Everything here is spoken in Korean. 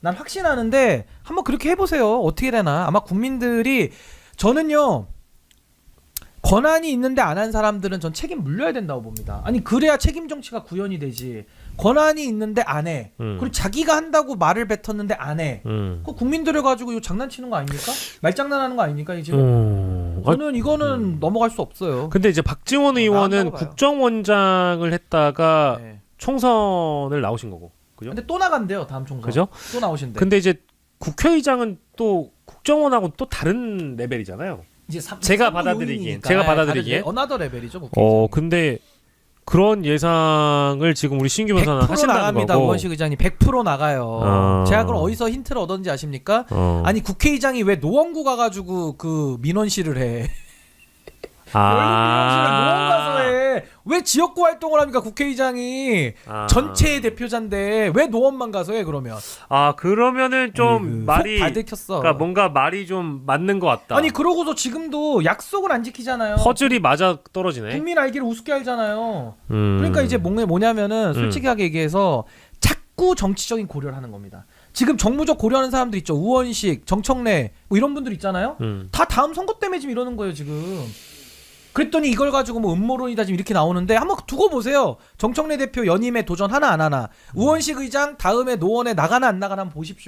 난 확신하는데 한번 그렇게 해보세요. 어떻게 되나? 아마 국민들이 저는요 권한이 있는데 안 한 사람들은 전 책임 물려야 된다고 봅니다. 아니 그래야 책임 정치가 구현이 되지. 권한이 있는데 안 해. 음. 그리고 자기가 한다고 말을 뱉었는데 안 해. 음. 그 국민들을 가지고 이거 장난치는 거 아닙니까? 말장난하는 거 아닙니까 이 지금? 음. 아, 저는 이거는 넘어갈 수 없어요. 근데 이제 박지원 어, 의원은. 국정원장을 했다가 네. 총선을 나오신 거고. 그죠? 근데 또 나간대요 다음 총선. 그죠? 또 나오신대. 근데 이제 국회의장은 또 국정원하고 또 다른 레벨이잖아요. 이제 삼- 제가 삼부 받아들이기엔, 요인이니까. 제가 네, 받아들이기엔. 레- 어나더 레벨이죠. 국회. 어, 근데 그런 예상을 지금 우리 신규 변호사는 100% 하신다는 나갑니다. 거고. 우원식 의장님 100% 나가요. 어. 제가 그럼 어디서 힌트를 얻었는지 아십니까? 어. 아니 국회의장이 왜 노원구 가가지고 그 민원실을 해? 아. 왜 지역구 활동을 합니까? 국회의장이 아. 전체의 대표자인데 왜 노원만 가서 해 그러면? 아 그러면은 좀 말이 속다 들켰어. 그러니까 뭔가 말이 좀 맞는 것 같다. 아니 그러고서 지금도 약속을 안 지키잖아요. 퍼즐이 맞아 떨어지네. 국민 알기를 우습게 알잖아요. 음. 그러니까 이제 뭐- 뭐냐면은 솔직하게 얘기해서 자꾸 정치적인 고려를 하는 겁니다. 지금 정무적 고려하는 사람들 있죠. 우원식, 정청래 뭐 이런 분들 있잖아요. 음. 다 다음 선거 때문에 지금 이러는 거예요 지금. 그랬더니 이걸 가지고 뭐 음모론이다 지금 이렇게 나오는데 한번 두고 보세요. 정청래 대표 연임에 도전 하나 안 하나. 우원식 의장 다음에 노원에 나가나 안 나가나 한번 보십시오.